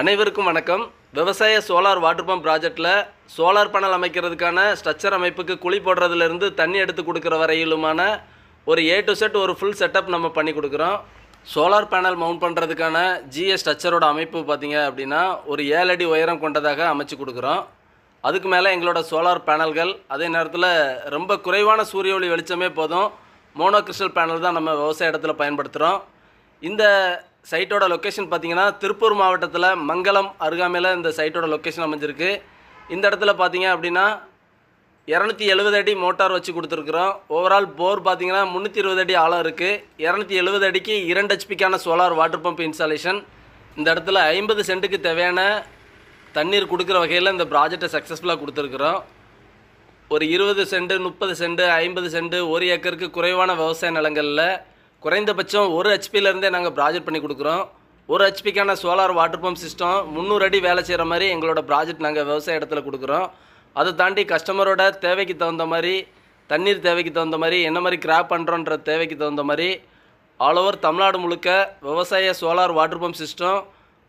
அனைவருக்கும் வணக்கம். விவசாய சோலார் வாட்டர் பம்ப் ப்ராஜெக்டில் சோலார் பேனல் அமைக்கிறதுக்கான ஸ்ட்ரக்சர் அமைப்புக்கு குழி போடுறதுலேருந்து தண்ணி எடுத்து கொடுக்குற வரையிலுமான ஒரு ஏ டு செட் ஒரு ஃபுல் செட்டப் நம்ம பண்ணி கொடுக்குறோம். சோலார் பேனல் மவுண்ட் பண்ணுறதுக்கான ஜிஎஸ் ஸ்ட்ரக்சரோட அமைப்பு பார்த்தீங்க அப்படின்னா ஒரு ஏழு அடி உயரம் கொண்டதாக அமைச்சு கொடுக்குறோம். அதுக்கு மேலே எங்களோட சோலார் பேனல்கள் அதே நேரத்தில் ரொம்ப குறைவான சூரிய ஒளி வெளிச்சமே போதும். மோனோ கிறிஸ்டல் பேனல் தான் நம்ம விவசாய இடத்துல பயன்படுத்துகிறோம் இந்த சைட்டோட லொக்கேஷன் பார்த்தீங்கன்னா திருப்பூர் மாவட்டத்தில் மங்கலம் அருகாமையில் இந்த சைட்டோட லொக்கேஷன் அமைஞ்சிருக்கு. இந்த இடத்துல பார்த்தீங்க அப்படின்னா இரநூத்தி எழுபது அடி மோட்டார் வச்சு கொடுத்துருக்குறோம். ஓவரால் போர் பார்த்தீங்கன்னா முந்நூற்றி இருபது அடி ஆழம் இருக்குது இரநூத்தி எழுபது அடிக்கு இரண்டு ஹெச்பிக்கான சோலார் வாட்டர் பம்ப் இன்ஸ்டாலேஷன் இந்த இடத்துல ஐம்பது சென்ட்டுக்கு தேவையான தண்ணீர் கொடுக்குற வகையில் இந்த ப்ராஜெக்டை சக்ஸஸ்ஃபுல்லாக கொடுத்துருக்குறோம். ஒரு இருபது சென்ட் முப்பது சென்ட் ஐம்பது சென்ட் ஒரு ஏக்கருக்கு குறைவான விவசாய நிலங்களில் குறைந்தபட்சம் ஒரு ஹெச்பிலேருந்தே நாங்கள் ப்ராஜெக்ட் பண்ணி கொடுக்குறோம். ஒரு ஹெச்பிக்கான சோலார் வாட்டர் பம்ப் சிஸ்டம் முந்நூறு அடி வேலை செய்கிற மாதிரி எங்களோட ப்ராஜெக்ட் நாங்கள் விவசாய இடத்துல கொடுக்குறோம். அதை தாண்டி கஸ்டமரோட தேவைக்கு தகுந்த மாதிரி தண்ணீர் தேவைக்கு தகுந்த மாதிரி என்ன மாதிரி கிராப் பண்ணுறோன்ற தேவைக்கு தகுந்த மாதிரி ஆல் ஓவர் தமிழ்நாடு முழுக்க விவசாய சோலார் வாட்டர் பம்ப் சிஸ்டம்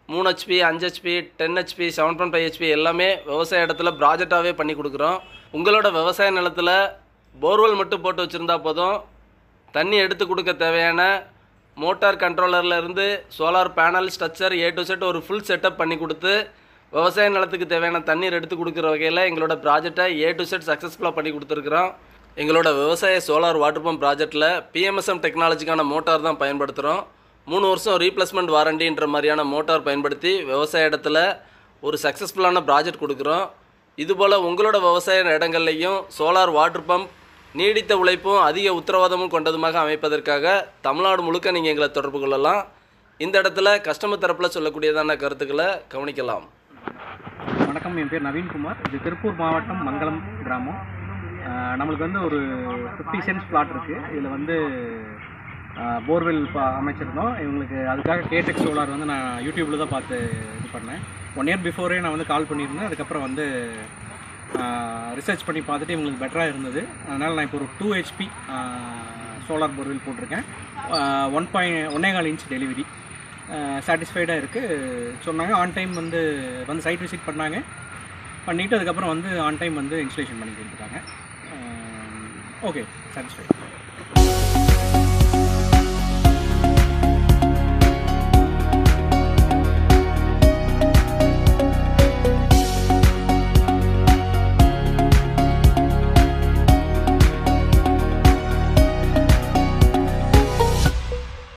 மூணு ஹெச்பி அஞ்சு HP ten HP seven point five HP எல்லாமே விவசாய இடத்துல ப்ராஜெக்டாகவே பண்ணி கொடுக்குறோம். உங்களோட விவசாய நிலத்தில் போர்வெல் மட்டும் போட்டு வச்சுருந்தா போதும். தண்ணி எடுத்து கொடுக்க தேவையான motor கண்ட்ரோலர்லேருந்து solar panel structure A to Z ஒரு ஃபுல் செட்டப் பண்ணி கொடுத்து விவசாய நிலத்துக்கு தேவையான தண்ணீர் எடுத்து கொடுக்குற வகையில் எங்களோட ப்ராஜெக்டை ஏ டு செட் சக்ஸஸ்ஃபுல்லாக பண்ணி கொடுத்துருக்குறோம். எங்களோட விவசாய சோலார் வாட்டர் பம்ப் ப்ராஜெக்ட்டில் பிஎம்எஸ்எம் டெக்னாலஜிக்கான மோட்டார் தான் பயன்படுத்துகிறோம் மூணு வருஷம் ரீப்ளேஸ்மெண்ட் வாரண்டின்ற மாதிரியான மோட்டார் பயன்படுத்தி விவசாய இடத்துல ஒரு சக்ஸஸ்ஃபுல்லான ப்ராஜெக்ட் கொடுக்குறோம். இதுபோல் உங்களோட விவசாய இடங்கள்லையும் சோலார் வாட்டர் பம்ப் நீடித்த உழைப்பும் அதிக உத்தரவாதமும் கொண்டதுமாக அமைப்பதற்காக தமிழ்நாடு முழுக்க நீங்கள் எங்களை தொடர்பு கொள்ளலாம். இந்த இடத்துல கஸ்டமர் தரப்பில் சொல்லக்கூடியதான கருத்துக்களை கவனிக்கலாம். வணக்கம் என் பேர் நவீன்குமார். இது திருப்பூர் மாவட்டம் மங்களம் கிராமம். நம்மளுக்கு வந்து ஒரு ஃபிஃப்டி சென்ட்ஸ் பிளாட் இருக்குது இதில் வந்து போர்வெல் அமைச்சிருந்தோம். இவங்களுக்கு அதுக்காக கேடெக் சோலார் வந்து நான் யூடியூப்பில் தான் பார்த்து இது பண்ணேன். ஒன் இயர் பிஃபோரே நான் வந்து கால் பண்ணியிருந்தேன். அதுக்கப்புறம் வந்து ரிசர்ச் பண்ணி பார்த்துட்டு இவங்களுக்கு பெட்டராக இருந்தது. அதனால் நான் இப்போ ஒரு டூ ஹெச்பி சோலார் போர்வெல் போட்டிருக்கேன். ஒன் பாயிண்ட் ஒன்னே கால் இன்ச் டெலிவரி சாட்டிஸ்ஃபைடாக இருக்குது சொன்னாங்க ஆன் டைம் வந்து வந்து சைட் விசிட் பண்ணாங்க. பண்ணிவிட்டு அதுக்கப்புறம் வந்து ஆன் டைம் வந்து இன்ஸ்டலேஷன் பண்ணி கொடுத்துட்டாங்க. Okay satisfied